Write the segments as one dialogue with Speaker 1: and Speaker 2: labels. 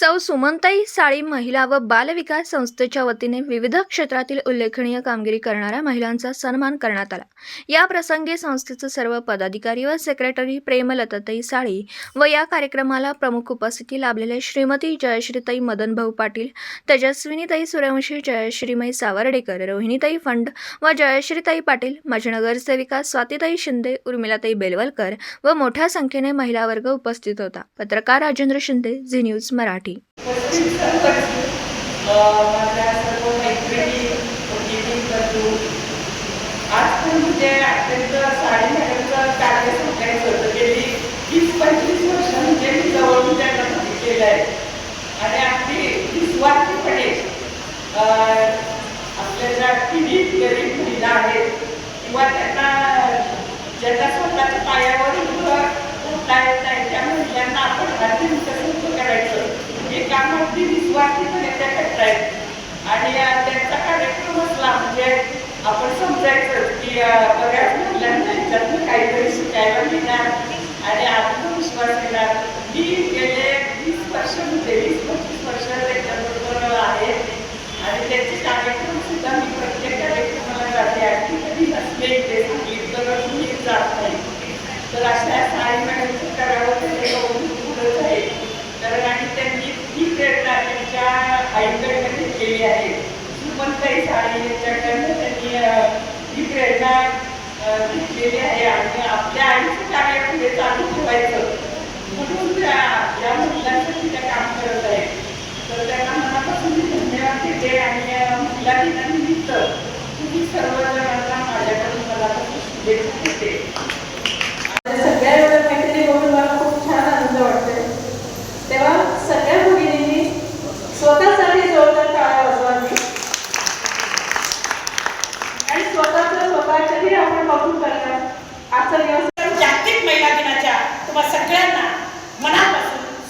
Speaker 1: सौ सुमनताई साळी महिला व बाल विकास संस्थेच्या वतीने विविध क्षेत्रातील उल्लेखनीय कामगिरी करणाऱ्या महिलांचा सन्मान करण्यात आला. या प्रसंगी संस्थेचे सर्व पदाधिकारी व सेक्रेटरी प्रेमलताताई साळी व या कार्यक्रमाला प्रमुख उपस्थिती लाभलेले श्रीमती जयश्रीताई मदनभाऊ पाटील तेजस्विनीताई सूर्यवंशी जयश्रीमयी सावर्डेकर रोहिणीताई फंड व जयश्रीताई पाटील माजी नगरसेविका स्वातीताई शिंदे उर्मिलाताई बेलवलकर व मोठ्या संख्येने महिला वर्ग उपस्थित होता. पत्रकार राजेंद्र शिंदे झी न्यूज मराठी.
Speaker 2: पस्तीस मैत्रिणी आज पण म्हणजे साडी पंचवीस वर्ष म्हणजे मी त्यांना आहे आणि अगदी निस्वार्थीपणे अं, आपल्या ज्या पीडित गरीब महिला आहेत किंवा त्यांना ज्यांना स्वतःच्या पायावर उभं उठता येत नाही त्या महिलांना आपण आधी हे काम अगदी निस्वार्थीपणे करतायत आणि त्यांचा कार्यक्रम असला म्हणजे आपण समजायचं की बऱ्याच महिलांना ह्याच्यातनं काहीतरी शिकायला मिळणार आणि आत्मविश्वास येणार मी गेले वीस वर्ष म्हणजे वीस पंचवीस वर्ष त्याच्याबरोबर आहे. आणि त्याचे कार्यक्रम सुद्धा मी प्रत्येक कार्यक्रमाला जाते. आणखी कधी नसले ते सांगितलं तर मी जात नाही. तर अशा साडी मॅडमचं करावं तर हे कौतुक पुढंच आहे तर आणि त्यांनी ही प्रेरणा त्यांच्या केली घेतलेली आहे सुमनताई साडी यांच्याकडनं त्यांनी ही प्रेरणा घेतलेली आहे. आणि आपल्या आईचं कार्य पुढे चालू ठेवायचं. म्हणून त्या या महिलांसाठी त्या काम करत आहे. तर त्यांना मनापासून मी धन्यवाद देते आणि या महिला दिनानिमित्त तुम्ही सर्वजणांना माझ्याकडून मनापासून शुभेच्छा देते.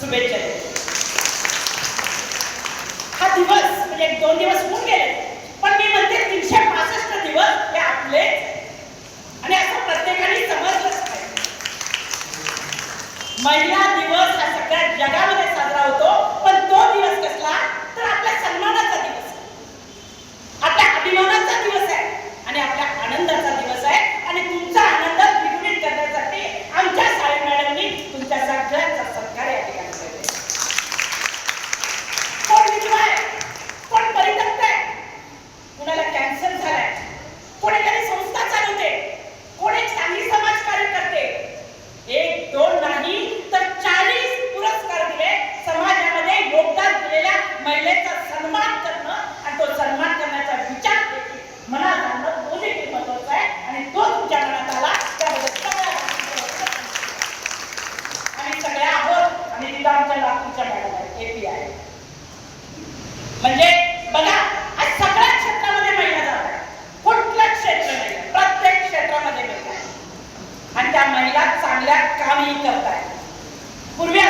Speaker 2: शुभेच्छा हा दिवस म्हणजे एक दोन दिवस होऊन गेले पण मी म्हणते तीनशे पासष्ट दिवस हे आपले आणि असं प्रत्येकाने समजलंच महिला दिवस हा सगळ्या जगामध्ये साजरा होतो पण तो दिवस कसला तर आपल्या सन्मानाचा दिवस आहे. आपल्या अभिमानाचा दिवस आहे आणि आपल्या आनंदाचा दिवस आहे आणि तुमचा आनंद द्विगुणित करण्यासाठी आमच्या साळी मॅडमनी तुमच्या सगळ्यांचा सत्कार या ठिकाणी केलेला आहे. कोण विधवा आहे कोण परित्यक्त आहे कुणाला कॅन्सर झालाय कोण एखादी संस्था चालवते कोण एक चांगली समाजकार्य करते एक दोन नाही तर चाळीस पुरस्कार दिले समाजामध्ये योगदान दिलेल्या महिलेचा सन्मान करणं आणि तो सन्मान करण्याचा विचार देखील मनात आणणं तो देखील महत्त्वाचा आहे आणि तो तुमच्या मनात आला त्याबद्दल सगळ्या गोष्टी आणि सगळ्या आहोत आणि तिथं आमच्या लातूरच्या मॅडम आहेत आहे म्हणजे बघा आज सगळ्या क्षेत्रामध्ये महिला जात आहे कुठलं क्षेत्र नाही प्रत्येक क्षेत्रामध्ये महिला. आणि त्या महिला चांगल्या कामही करत
Speaker 3: आहेत पूर्वी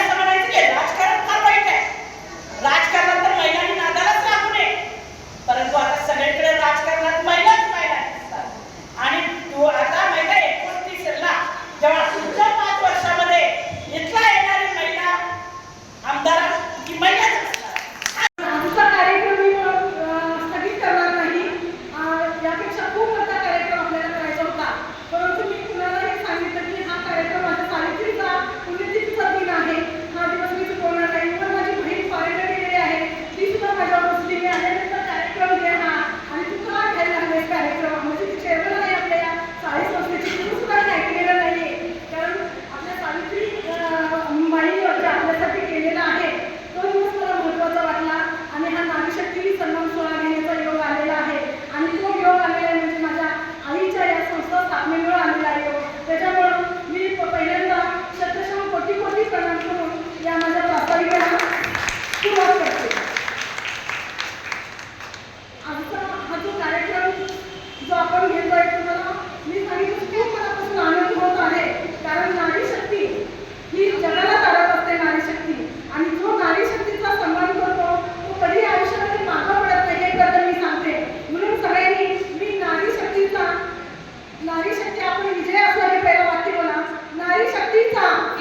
Speaker 4: विजय असणारे पहिला वाक्य बोला. नारी शक्तीचा.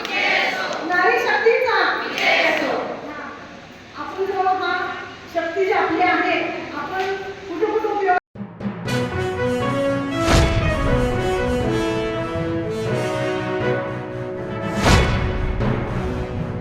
Speaker 4: नारी शक्तीचा. आपण जो हा शक्ती जी आपली आहे